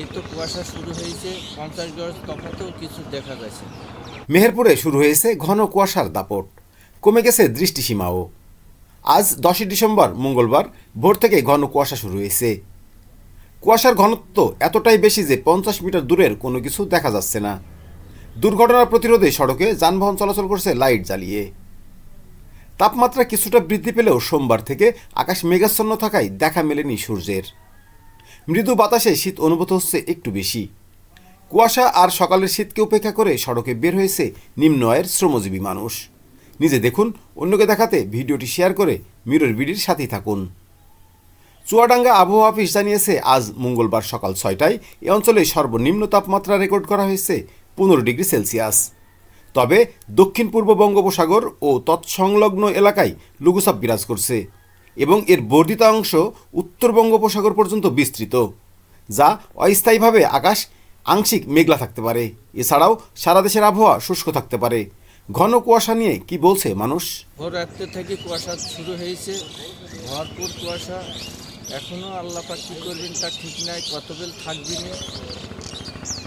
এই তো কুয়াশা শুরু হয়েছে, পঞ্চাশ গজ তফাতেও কিছু দেখা যাচ্ছে। মেহেরপুরে শুরু হয়েছে ঘন কুয়াশার দাপট। কমে গেছে দৃষ্টিসীমাও। আজ দশই ডিসেম্বর, মঙ্গলবার, ভোর থেকে ঘন কুয়াশা শুরু হয়েছে। কুয়াশার ঘনত্ব এতটাই বেশি যে পঞ্চাশ মিটার দূরের কোনো কিছু দেখা যাচ্ছে না। দুর্ঘটনার প্রতিরোধে সড়কে যানবাহন চলাচল করছে লাইট জ্বালিয়ে। তাপমাত্রা কিছুটা বৃদ্ধি পেলেও সোমবার থেকে আকাশ মেঘাচ্ছন্ন থাকায় দেখা মেলেনি সূর্যের। মৃদু বাতাসে শীত অনুভূত হচ্ছে একটু বেশি। কুয়াশা আর সকালের শীতকে উপেক্ষা করে সড়কে বের হয়েছে নিম্ন আয়ের শ্রমজীবী মানুষ। নিজে দেখুন, অন্যকে দেখাতে ভিডিওটি শেয়ার করে মিরর বিডির সাথেই থাকুন। চুয়াডাঙ্গা আবহাওয়া অফিস জানিয়েছে, আজ মঙ্গলবার সকাল ছয়টায় এ অঞ্চলে সর্বনিম্ন তাপমাত্রা রেকর্ড করা হয়েছে পনেরো ডিগ্রি সেলসিয়াস। তবে দক্ষিণ পূর্ব বঙ্গোপসাগর ও তৎসংলগ্ন এলাকায় লঘুচাপ বিরাজ করছে। এবং এর বর্ধিত অংশ উত্তর বঙ্গোপসাগর পর্যন্ত বিস্তৃত যা অস্থায়ীভাবে আকাশ আংশিক মেঘলা থাকতে পারে। এছাড়াও সারা দেশের আবহাওয়া শুষ্ক থাকতে পারে। ঘন কুয়াশা নিয়ে কি বলছে মানুষ? ভোর রাত্রে থেকে কুয়াশা শুরু হয়েছে। ভরপুর কুয়াশা। এখনও আল্লাহ পাক কী করবেন তার ঠিক নাই কত বেল থাকবে না।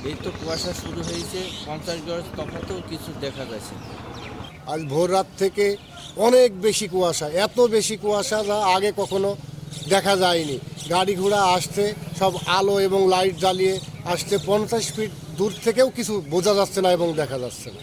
এই তো কুয়াশা শুরু হয়েছে। পঞ্চাশ গজ তফাতেও কিছু দেখা যাচ্ছে আজ ভোর রাত থেকে অনেক বেশি কুয়াশা, এত বেশি কুয়াশা যা আগে কখনো দেখা যায়নি। গাড়ি ঘোড়া আসতে সব আলো এবং লাইট জ্বালিয়ে আসতে পঞ্চাশ ফিট দূর থেকেও কিছু বোঝা যাচ্ছে না এবং দেখা যাচ্ছে না।